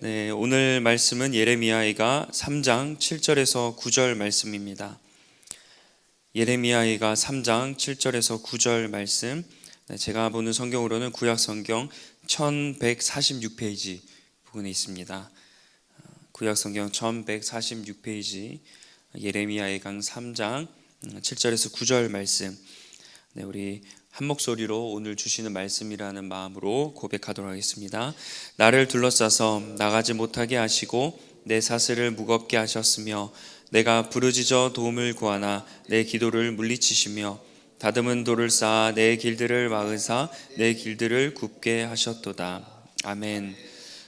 네, 오늘 말씀은 예레미야이가 3장 7절에서 9절 말씀입니다. 예레미야이가 3장 7절에서 9절 말씀. 네, 제가 보는 성경으로는 구약 성경 1146페이지 부분에 있습니다. 구약 성경 1146페이지 예레미야의 강 3장 7절에서 9절 말씀. 네, 우리 한 목소리로 오늘 주시는 말씀이라는 마음으로 고백하도록 하겠습니다. 나를 둘러싸서 나가지 못하게 하시고 내 사슬을 무겁게 하셨으며 내가 부르짖어 도움을 구하나 내 기도를 물리치시며 다듬은 돌을 쌓아 내 길들을 막으사 내 길들을 굽게 하셨도다. 아멘.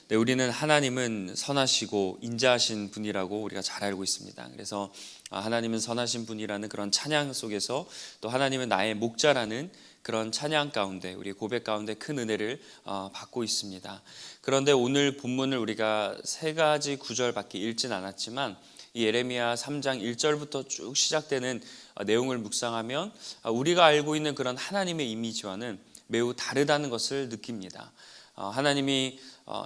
네, 우리는 하나님은 선하시고 인자하신 분이라고 우리가 잘 알고 있습니다. 그래서 아, 하나님은 선하신 분이라는 그런 찬양 속에서 또 하나님은 나의 목자라는 그런 찬양 가운데 우리 고백 가운데 큰 은혜를 어, 받고 있습니다. 그런데 오늘 본문을 우리가 세 가지 구절밖에 읽진 않았지만 이 예레미야 3장 1절부터 쭉 시작되는 어, 내용을 묵상하면 어, 우리가 알고 있는 그런 하나님의 이미지와는 매우 다르다는 것을 느낍니다. 하나님이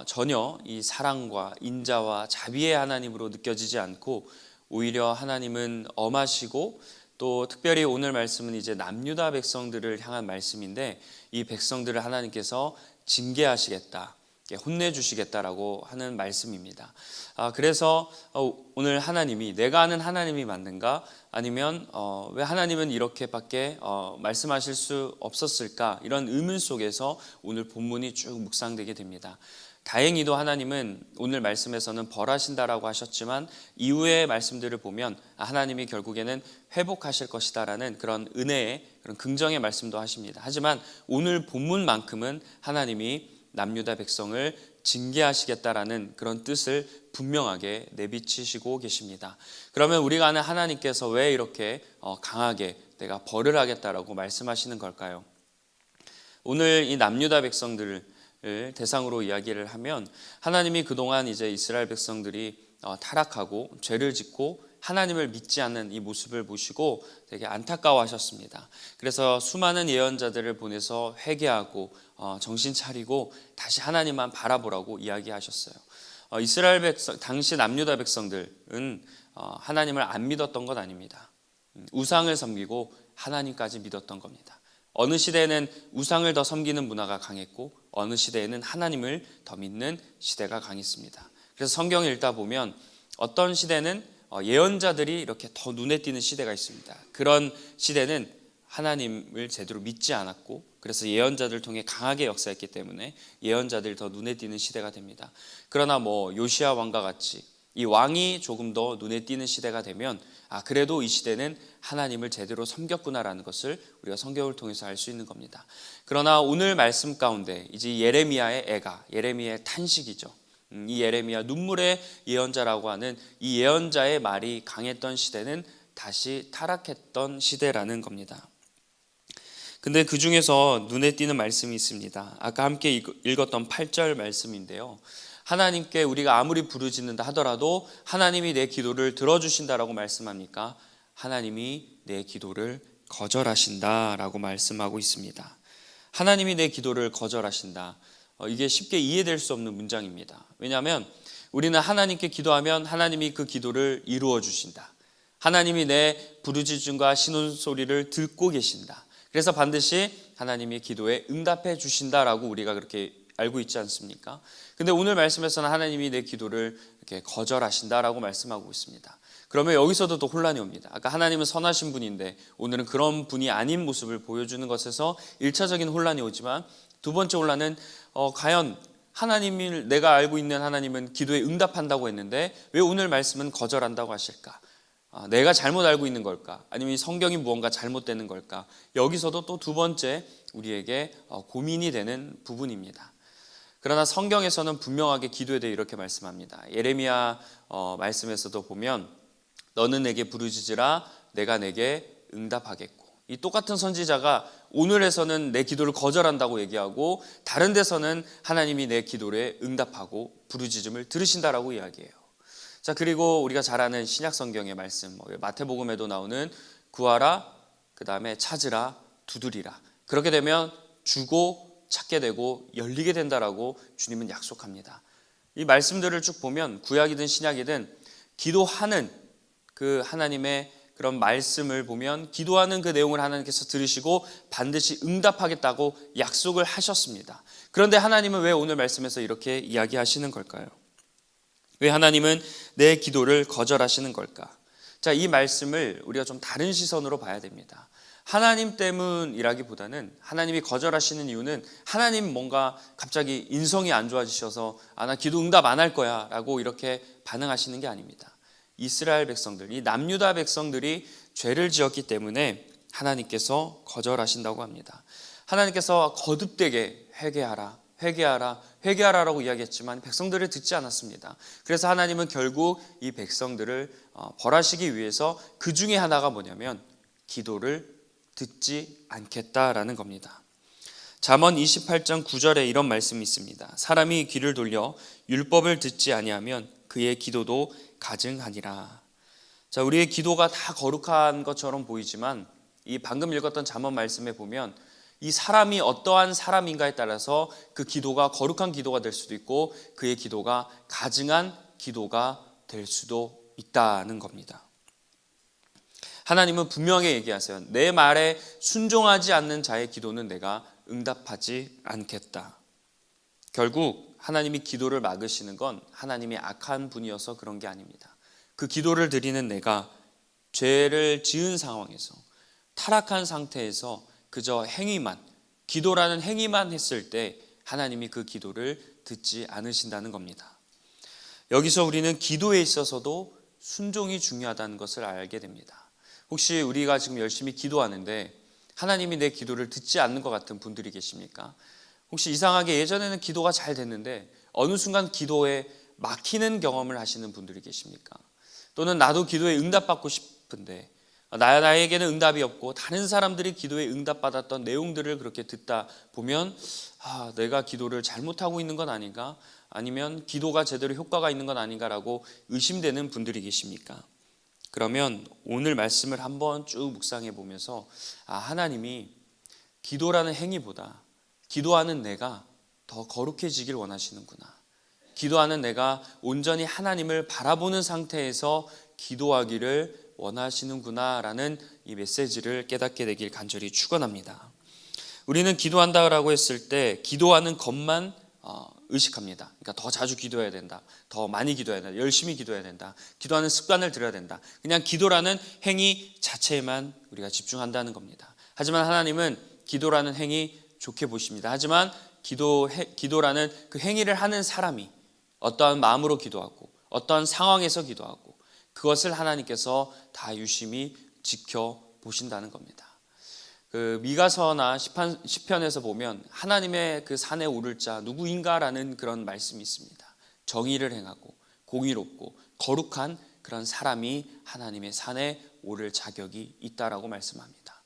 전혀 이 사랑과 인자와 자비의 하나님으로 느껴지지 않고 오히려 하나님은 엄하시고 또 특별히 오늘 말씀은 이제 남유다 백성들을 향한 말씀인데 이 백성들을 하나님께서 징계하시겠다. 혼내주시겠다라고 하는 말씀입니다. 아, 그래서 어, 오늘 하나님이 내가 아는 하나님이 맞는가? 아니면 어, 왜 하나님은 이렇게밖에 어, 말씀하실 수 없었을까? 이런 의문 속에서 오늘 본문이 쭉 묵상되게 됩니다. 다행히도 하나님은 오늘 말씀에서는 벌하신다라고 하셨지만 이후의 말씀들을 보면 하나님이 결국에는 회복하실 것이다라는 그런 은혜의 그런 긍정의 말씀도 하십니다. 하지만 오늘 본문만큼은 하나님이 남유다 백성을 징계하시겠다라는 그런 뜻을 분명하게 내비치시고 계십니다. 그러면 우리가 아는 하나님께서 왜 이렇게 어, 강하게 내가 벌을 하겠다라고 말씀하시는 걸까요? 오늘 이 남유다 백성들을 대상으로 이야기를 하면 하나님이 그동안 이제 이스라엘 백성들이 어, 타락하고 죄를 짓고 하나님을 믿지 않는 이 모습을 보시고 되게 안타까워하셨습니다. 그래서 수많은 예언자들을 보내서 회개하고 어, 정신 차리고 다시 하나님만 바라보라고 이야기하셨어요. 어, 이스라엘 백성 당시 남유다 백성들은 하나님을 안 믿었던 것 아닙니다. 음, 우상을 섬기고 하나님까지 믿었던 겁니다. 어느 시대에는 우상을 더 섬기는 문화가 강했고 어느 시대에는 하나님을 더 믿는 시대가 강했습니다. 그래서 성경을 읽다 보면 어떤 시대는 어, 예언자들이 이렇게 더 눈에 띄는 시대가 있습니다. 그런 시대는 하나님을 제대로 믿지 않았고 그래서 예언자들 통해 강하게 역사했기 때문에 예언자들이 더 눈에 띄는 시대가 됩니다. 그러나 뭐 요시아 왕과 같이 이 왕이 조금 더 눈에 띄는 시대가 되면 아 그래도 이 시대는 하나님을 제대로 섬겼구나라는 것을 우리가 성경을 통해서 알 수 있는 겁니다. 그러나 오늘 말씀 가운데 이제 예레미야의 애가 예레미야의 탄식이죠. 음, 이 예레미야 눈물의 예언자라고 하는 이 예언자의 말이 강했던 시대는 다시 타락했던 시대라는 겁니다. 근데 그 중에서 눈에 띄는 말씀이 있습니다. 아까 함께 읽었던 8절 말씀인데요. 하나님께 우리가 아무리 부르짖는다 하더라도 하나님이 내 기도를 들어주신다라고 말씀합니까? 하나님이 내 기도를 거절하신다라고 말씀하고 있습니다. 하나님이 내 기도를 거절하신다. 어, 이게 쉽게 이해될 수 없는 문장입니다. 왜냐하면 우리는 하나님께 기도하면 하나님이 그 기도를 이루어 주신다. 하나님이 내 부르짖음과 신혼 소리를 듣고 계신다. 그래서 반드시 하나님이 기도에 응답해 주신다라고 우리가 그렇게 알고 있지 않습니까? 근데 오늘 말씀에서는 하나님이 내 기도를 이렇게 거절하신다라고 말씀하고 있습니다. 그러면 여기서도 또 혼란이 옵니다. 아까 하나님은 선하신 분인데 오늘은 그런 분이 아닌 모습을 보여주는 것에서 1차적인 혼란이 오지만 두 번째 혼란은 어, 과연 하나님을 내가 알고 있는 하나님은 기도에 응답한다고 했는데 왜 오늘 말씀은 거절한다고 하실까? 아, 내가 잘못 알고 있는 걸까? 아니면 성경이 무언가 잘못되는 걸까? 여기서도 또 두 번째 우리에게 어, 고민이 되는 부분입니다. 그러나 성경에서는 분명하게 기도에 대해 이렇게 말씀합니다. 예레미야 어, 말씀에서도 보면 너는 내게 부르짖으라 내가 내게 응답하겠고 이 똑같은 선지자가 오늘에서는 내 기도를 거절한다고 얘기하고 다른 데서는 하나님이 내 기도에 응답하고 부르짖음을 들으신다라고 이야기해요. 자 그리고 우리가 잘 아는 신약 성경의 말씀 뭐 마태복음에도 나오는 구하라 그 다음에 찾으라 두드리라 그렇게 되면 주고 찾게 되고 열리게 된다라고 주님은 약속합니다. 이 말씀들을 쭉 보면 구약이든 신약이든 기도하는 그 하나님의 그런 말씀을 보면 기도하는 그 내용을 하나님께서 들으시고 반드시 응답하겠다고 약속을 하셨습니다. 그런데 하나님은 왜 오늘 말씀에서 이렇게 이야기하시는 걸까요? 왜 하나님은 내 기도를 거절하시는 걸까? 자, 이 말씀을 우리가 좀 다른 시선으로 봐야 됩니다. 하나님 때문이라기보다는 하나님이 거절하시는 이유는 하나님 뭔가 갑자기 인성이 안 좋아지셔서 아, 나 기도 응답 안 할 거야 라고 이렇게 반응하시는 게 아닙니다. 이스라엘 백성들, 이 남유다 백성들이 죄를 지었기 때문에 하나님께서 거절하신다고 합니다. 하나님께서 거듭되게 회개하라, 회개하라, 회개하라라고 이야기했지만 백성들을 듣지 않았습니다. 그래서 하나님은 결국 이 백성들을 어, 벌하시기 위해서 그 중에 하나가 뭐냐면 기도를 듣지 않겠다라는 겁니다. 잠언 28장 9절에 이런 말씀이 있습니다. 사람이 귀를 돌려 율법을 듣지 아니하면 그의 기도도 가증하니라. 자, 우리의 기도가 다 거룩한 것처럼 보이지만 이 방금 읽었던 잠언 말씀에 보면 이 사람이 어떠한 사람인가에 따라서 그 기도가 거룩한 기도가 될 수도 있고 그의 기도가 가증한 기도가 될 수도 있다는 겁니다. 하나님은 분명히 얘기하세요. 내 말에 순종하지 않는 자의 기도는 내가 응답하지 않겠다. 결국 하나님이 기도를 막으시는 건 하나님이 악한 분이어서 그런 게 아닙니다. 그 기도를 드리는 내가 죄를 지은 상황에서 타락한 상태에서 그저 행위만 기도라는 행위만 했을 때 하나님이 그 기도를 듣지 않으신다는 겁니다. 여기서 우리는 기도에 있어서도 순종이 중요하다는 것을 알게 됩니다. 혹시 우리가 지금 열심히 기도하는데 하나님이 내 기도를 듣지 않는 것 같은 분들이 계십니까? 혹시 이상하게 예전에는 기도가 잘 됐는데 어느 순간 기도에 막히는 경험을 하시는 분들이 계십니까? 또는 나도 기도에 응답받고 싶은데 나, 나에게는 응답이 없고 다른 사람들이 기도에 응답받았던 내용들을 그렇게 듣다 보면 아, 내가 기도를 잘못하고 있는 건 아닌가? 아니면 기도가 제대로 효과가 있는 건 아닌가라고 의심되는 분들이 계십니까? 그러면 오늘 말씀을 한번 쭉 묵상해 보면서 아, 하나님이 기도라는 행위보다 기도하는 내가 더 거룩해지길 원하시는구나. 기도하는 내가 온전히 하나님을 바라보는 상태에서 기도하기를 원하시는구나라는 이 메시지를 깨닫게 되길 간절히 축원합니다. 우리는 기도한다라고 했을 때 기도하는 것만 어, 의식합니다. 그러니까 더 자주 기도해야 된다. 더 많이 기도해야 된다. 열심히 기도해야 된다. 기도하는 습관을 들여야 된다. 그냥 기도라는 행위 자체에만 우리가 집중한다는 겁니다. 하지만 하나님은 기도라는 행위 좋게 보십니다. 하지만 기도 기도라는 그 행위를 하는 사람이 어떠한 마음으로 기도하고 어떠한 상황에서 기도하고 그것을 하나님께서 다 유심히 지켜 보신다는 겁니다. 그 미가서나 시편, 시편에서 보면 하나님의 그 산에 오를 자 누구인가라는 그런 말씀이 있습니다. 정의를 행하고 공의롭고 거룩한 그런 사람이 하나님의 산에 오를 자격이 있다라고 말씀합니다.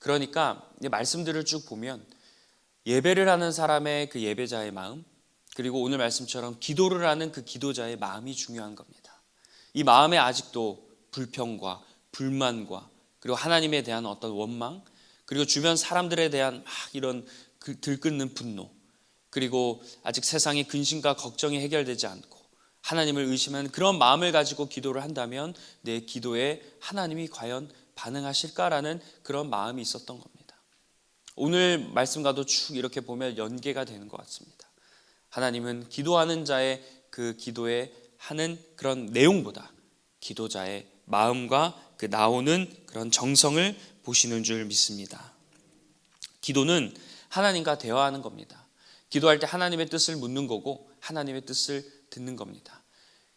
그러니까 이 말씀들을 쭉 보면 예배를 하는 사람의 그 예배자의 마음 그리고 오늘 말씀처럼 기도를 하는 그 기도자의 마음이 중요한 겁니다. 이 마음에 아직도 불평과 불만과 그리고 하나님에 대한 어떤 원망 그리고 주변 사람들에 대한 막 이런 그 들끓는 분노 그리고 아직 세상의 근심과 걱정이 해결되지 않고 하나님을 의심하는 그런 마음을 가지고 기도를 한다면 내 기도에 하나님이 과연 반응하실까라는 그런 마음이 있었던 겁니다. 오늘 말씀과도 쭉 이렇게 보면 연계가 되는 것 같습니다. 하나님은 기도하는 자의 그 기도에 하는 그런 내용보다 기도자의 마음과 그 나오는 그런 정성을 보시는 줄 믿습니다. 기도는 하나님과 대화하는 겁니다. 기도할 때 하나님의 뜻을 묻는 거고 하나님의 뜻을 듣는 겁니다.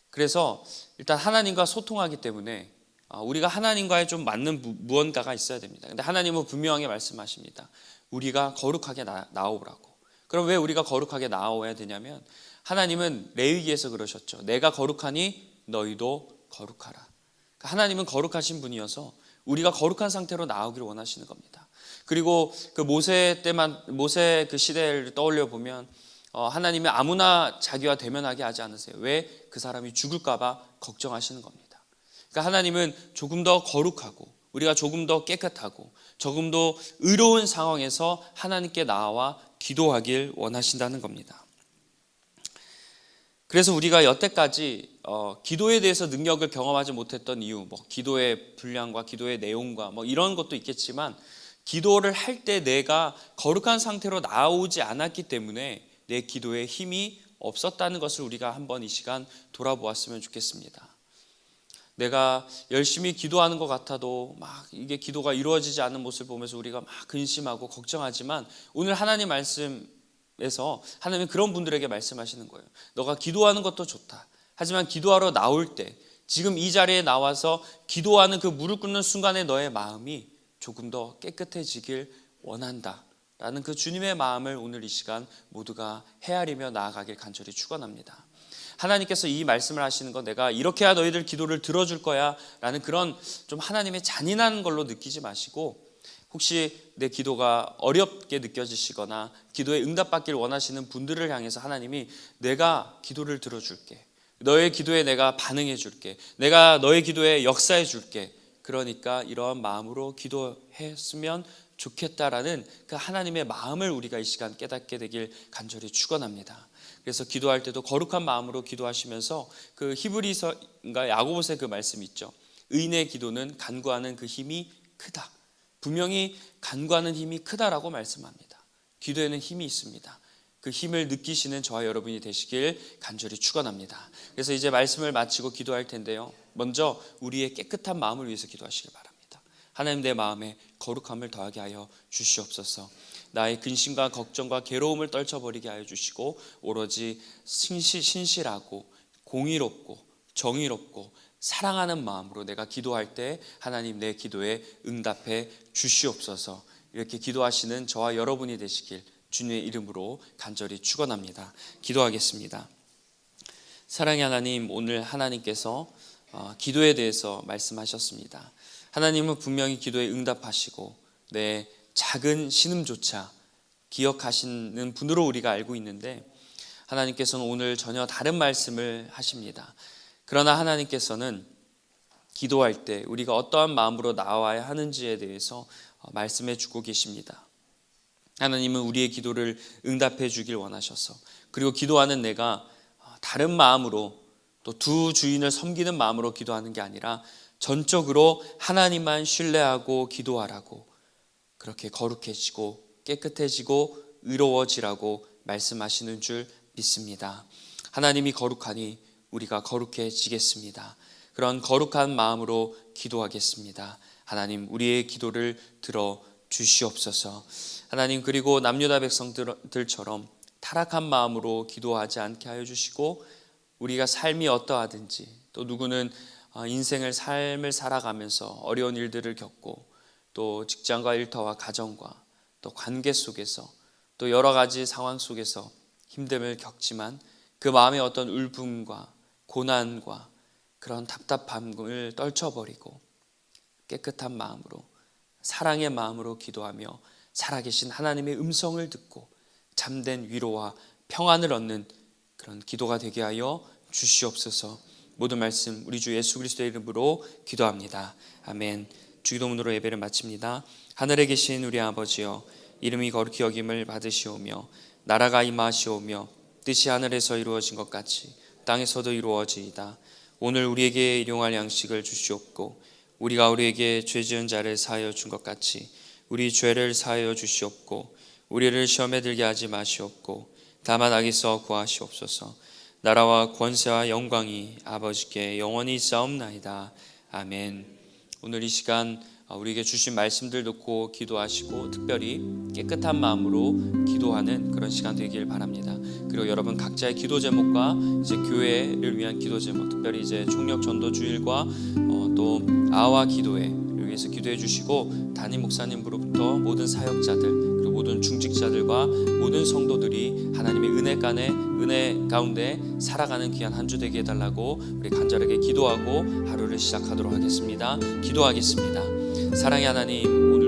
그래서 일단 하나님과 소통하기 때문에 아, 우리가 하나님과의 좀 맞는 무언가가 있어야 됩니다. 근데 하나님은 분명하게 말씀하십니다. 우리가 거룩하게 나, 나오라고. 그럼 왜 우리가 거룩하게 나와야 되냐면 하나님은 레위기에서 그러셨죠. 내가 거룩하니 너희도 거룩하라. 그러니까 하나님은 거룩하신 분이어서 우리가 거룩한 상태로 나오기를 원하시는 겁니다. 그리고 그 모세 때만 모세 그 시대를 떠올려 보면 어, 하나님이 아무나 자기와 대면하게 하지 않으세요. 왜? 그 사람이 죽을까봐 걱정하시는 겁니다. 그러니까 하나님은 조금 더 거룩하고 우리가 조금 더 깨끗하고 조금 더 의로운 상황에서 하나님께 나와 기도하길 원하신다는 겁니다. 그래서 우리가 여태까지 어, 기도에 대해서 능력을 경험하지 못했던 이유, 뭐 기도의 분량과 기도의 내용과 뭐 이런 것도 있겠지만 기도를 할 때 내가 거룩한 상태로 나오지 않았기 때문에 내 기도에 힘이 없었다는 것을 우리가 한번 이 시간 돌아보았으면 좋겠습니다. 내가 열심히 기도하는 것 같아도 막 이게 기도가 이루어지지 않는 모습을 보면서 우리가 막 근심하고 걱정하지만 오늘 하나님 말씀에서 하나님은 그런 분들에게 말씀하시는 거예요. 너가 기도하는 것도 좋다. 하지만 기도하러 나올 때 지금 이 자리에 나와서 기도하는 그 무릎 꿇는 순간에 너의 마음이 조금 더 깨끗해지길 원한다. 라는 그 주님의 마음을 오늘 이 시간 모두가 헤아리며 나아가길 간절히 축원합니다. 하나님께서 이 말씀을 하시는 건 내가 이렇게 해야 너희들 기도를 들어줄 거야 라는 그런 좀 하나님의 잔인한 걸로 느끼지 마시고 혹시 내 기도가 어렵게 느껴지시거나 기도에 응답받길 원하시는 분들을 향해서 하나님이 내가 기도를 들어줄게 너의 기도에 내가 반응해 줄게 내가 너의 기도에 역사해 줄게 그러니까 이러한 마음으로 기도했으면 좋겠다라는 그 하나님의 마음을 우리가 이 시간 깨닫게 되길 간절히 축원합니다. 그래서 기도할 때도 거룩한 마음으로 기도하시면서 그 히브리서인가 야고보서의 그 말씀 있죠. 의인의 기도는 간구하는 그 힘이 크다. 분명히 간구하는 힘이 크다라고 말씀합니다. 기도에는 힘이 있습니다. 그 힘을 느끼시는 저와 여러분이 되시길 간절히 축원합니다. 그래서 이제 말씀을 마치고 기도할 텐데요. 먼저 우리의 깨끗한 마음을 위해서 기도하시길 바랍니다. 하나님 내 마음에 거룩함을 더하게 하여 주시옵소서. 나의 근심과 걱정과 괴로움을 떨쳐버리게 하여 주시고 오로지 신실, 신실하고 공의롭고 정의롭고 사랑하는 마음으로 내가 기도할 때 하나님 내 기도에 응답해 주시옵소서. 이렇게 기도하시는 저와 여러분이 되시길 주님의 이름으로 간절히 축원합니다. 기도하겠습니다. 사랑의 하나님, 오늘 하나님께서 어, 기도에 대해서 말씀하셨습니다. 하나님은 분명히 기도에 응답하시고 내 작은 신음조차 기억하시는 분으로 우리가 알고 있는데 하나님께서는 오늘 전혀 다른 말씀을 하십니다. 그러나 하나님께서는 기도할 때 우리가 어떠한 마음으로 나와야 하는지에 대해서 어, 말씀해 주고 계십니다. 하나님은 우리의 기도를 응답해 주길 원하셔서 그리고 기도하는 내가 어, 다른 마음으로 또 두 주인을 섬기는 마음으로 기도하는 게 아니라 전적으로 하나님만 신뢰하고 기도하라고 그렇게 거룩해지고 깨끗해지고 의로워지라고 말씀하시는 줄 믿습니다. 하나님이 거룩하니 우리가 거룩해지겠습니다. 그런 거룩한 마음으로 기도하겠습니다. 하나님 우리의 기도를 들어 주시옵소서. 하나님 그리고 남유다 백성들처럼 타락한 마음으로 기도하지 않게 하여 주시고 우리가 삶이 어떠하든지 또 누구는 아, 인생을 삶을 살아가면서 어려운 일들을 겪고 또 직장과 일터와 가정과 또 관계 속에서 또 여러 가지 상황 속에서 힘듦을 겪지만 그 마음의 어떤 울분과 고난과 그런 답답함을 떨쳐버리고 깨끗한 마음으로 사랑의 마음으로 기도하며 살아계신 하나님의 음성을 듣고 잠든 위로와 평안을 얻는 그런 기도가 되게 하여 주시옵소서. 모든 말씀 우리 주 예수 그리스도의 이름으로 기도합니다. 아멘. 주기도문으로 예배를 마칩니다. 하늘에 계신 우리 아버지여 이름이 거룩히 여김을 받으시오며 나라가 임하시오며 뜻이 하늘에서 이루어진 것 같이 땅에서도 이루어지이다. 오늘 우리에게 일용할 양식을 주시옵고 우리가 우리에게 죄 지은 자를 사하여 준 것 같이 우리 죄를 사하여 주시옵고 우리를 시험에 들게 하지 마시옵고 다만 악에서 구하시옵소서. 나라와 권세와 영광이 아버지께 영원히 싸움나이다. 아멘. 오늘 이 시간 우리에게 주신 말씀들 듣고 기도하시고 특별히 깨끗한 마음으로 기도하는 그런 시간 되길 바랍니다. 그리고 여러분 각자의 기도 제목과 이제 교회를 위한 기도 제목, 특별히 이제 총력 전도 주일과 어, 또 아와 기도회 위해서 기도해 주시고 담임 목사님으로부터 모든 사역자들 모든 중직자들과 모든 성도들이 하나님의 은혜 간에 은혜 가운데 살아가는 귀한 한 주 되게 해달라고 우리 간절하게 기도하고 하루를 시작하도록 하겠습니다. 기도하겠습니다. 사랑의 하나님 오늘도